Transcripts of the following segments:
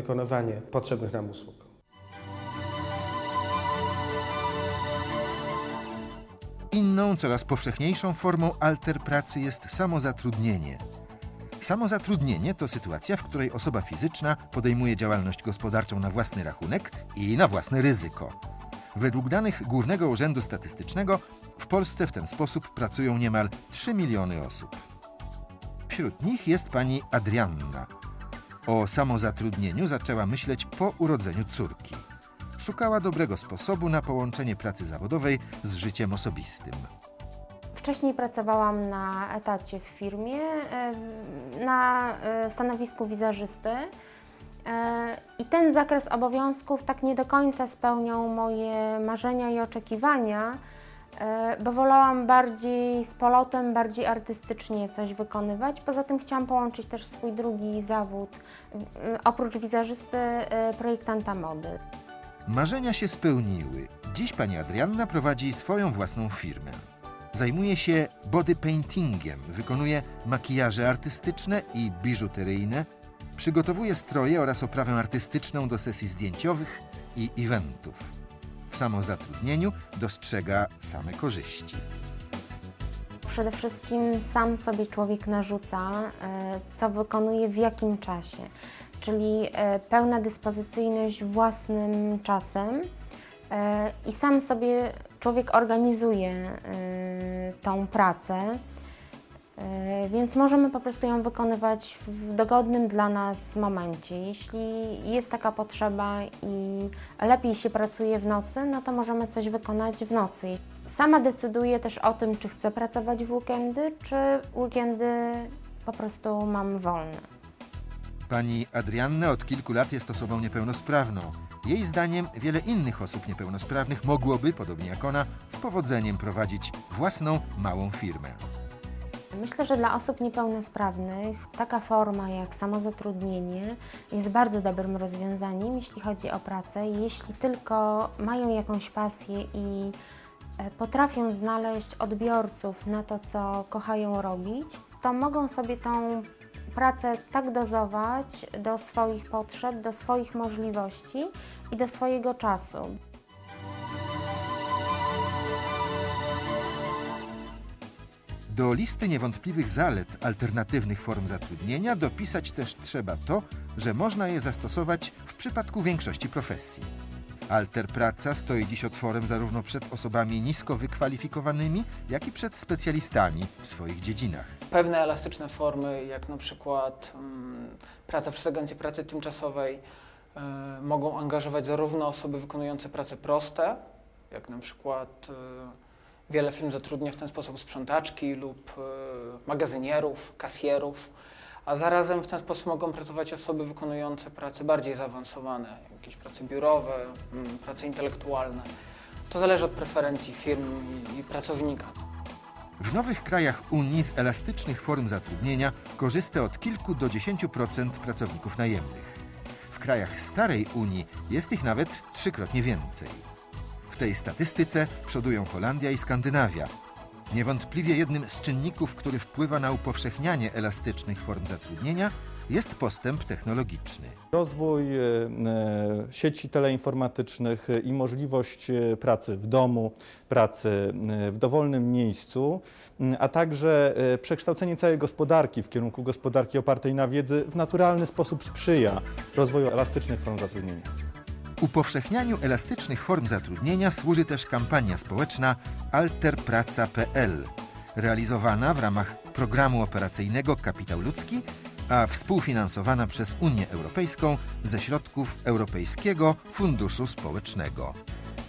wykonywanie potrzebnych nam usług. Inną, coraz powszechniejszą formą alter pracy jest samozatrudnienie. Samozatrudnienie to sytuacja, w której osoba fizyczna podejmuje działalność gospodarczą na własny rachunek i na własne ryzyko. Według danych Głównego Urzędu Statystycznego w Polsce w ten sposób pracują niemal 3 miliony osób. Wśród nich jest pani Adrianna. O samozatrudnieniu zaczęła myśleć po urodzeniu córki. Szukała dobrego sposobu na połączenie pracy zawodowej z życiem osobistym. Wcześniej pracowałam na etacie w firmie, e, na e, stanowisku wizerzysty. E, I ten zakres obowiązków tak nie do końca spełniał moje marzenia i oczekiwania, bo wolałam bardziej z polotem, bardziej artystycznie coś wykonywać. Poza tym chciałam połączyć też swój drugi zawód, e, oprócz wizerzysty, e, projektanta mody. Marzenia się spełniły. Dziś pani Adrianna prowadzi swoją własną firmę. Zajmuje się body paintingiem, wykonuje makijaże artystyczne i biżuteryjne, przygotowuje stroje oraz oprawę artystyczną do sesji zdjęciowych i eventów. W samozatrudnieniu dostrzega same korzyści. Przede wszystkim sam sobie człowiek narzuca, e, co wykonuje w jakim czasie, czyli e, pełna dyspozycyjność własnym czasem e, i sam sobie człowiek organizuje tą pracę. E, Więc możemy po prostu ją wykonywać w dogodnym dla nas momencie. Jeśli jest taka potrzeba i lepiej się pracuje w nocy, no to możemy coś wykonać w nocy. Sama decyduję też o tym, czy chcę pracować w weekendy, czy weekendy po prostu mam wolne. Pani Adrianna od kilku lat jest osobą niepełnosprawną. Jej zdaniem wiele innych osób niepełnosprawnych mogłoby, podobnie jak ona, z powodzeniem prowadzić własną małą firmę. Myślę, że dla osób niepełnosprawnych taka forma jak samozatrudnienie jest bardzo dobrym rozwiązaniem, jeśli chodzi o pracę. Jeśli tylko mają jakąś pasję i e, potrafią znaleźć odbiorców na to, co kochają robić, to mogą sobie tą pracę tak dozować do swoich potrzeb, do swoich możliwości i do swojego czasu. Do listy niewątpliwych zalet alternatywnych form zatrudnienia dopisać też trzeba to, że można je zastosować w przypadku większości profesji. Alterpraca stoi dziś otworem zarówno przed osobami nisko wykwalifikowanymi, jak i przed specjalistami w swoich dziedzinach. Pewne elastyczne formy, jak na przykład mm, praca przez agencję pracy tymczasowej, e, mogą angażować zarówno osoby wykonujące prace proste, jak na przykład e, wiele firm zatrudnia w ten sposób sprzątaczki lub e, magazynierów, kasjerów, a zarazem w ten sposób mogą pracować osoby wykonujące prace bardziej zaawansowane, jakieś prace biurowe, mm, prace intelektualne. To zależy od preferencji firm i, pracownika. W nowych krajach Unii z elastycznych form zatrudnienia korzysta od kilku do 10% pracowników najemnych. W krajach starej Unii jest ich nawet trzykrotnie więcej. Tej statystyce przodują Holandia i Skandynawia. Niewątpliwie jednym z czynników, który wpływa na upowszechnianie elastycznych form zatrudnienia, jest postęp technologiczny. Rozwój e, e, sieci teleinformatycznych e, i możliwość pracy w domu, pracy w dowolnym miejscu, a także przekształcenie całej gospodarki w kierunku gospodarki opartej na wiedzy w naturalny sposób sprzyja rozwoju elastycznych form zatrudnienia. Upowszechnianiu elastycznych form zatrudnienia służy też kampania społeczna alterpraca.pl, realizowana w ramach programu operacyjnego Kapitał Ludzki, a współfinansowana przez Unię Europejską ze środków Europejskiego Funduszu Społecznego.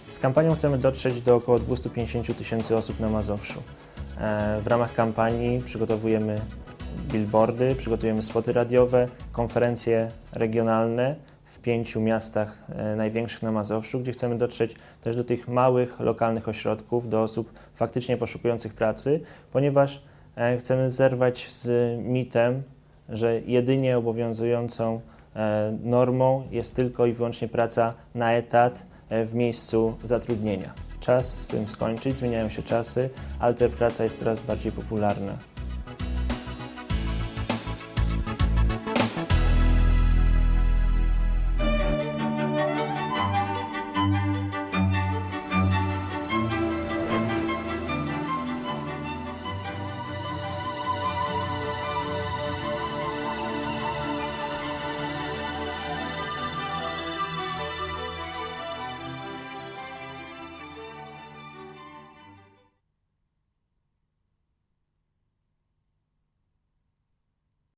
Z kampanią chcemy dotrzeć do około 250 tysięcy osób na Mazowszu. E, W ramach kampanii przygotowujemy billboardy, przygotujemy spoty radiowe, konferencje regionalne w pięciu miastach e, największych na Mazowszu, gdzie chcemy dotrzeć też do tych małych, lokalnych ośrodków, do osób faktycznie poszukujących pracy, ponieważ e, chcemy zerwać z mitem, że jedynie obowiązującą e, normą jest tylko i wyłącznie praca na etat w miejscu zatrudnienia. Czas z tym skończyć, zmieniają się czasy, alterpraca jest coraz bardziej popularna.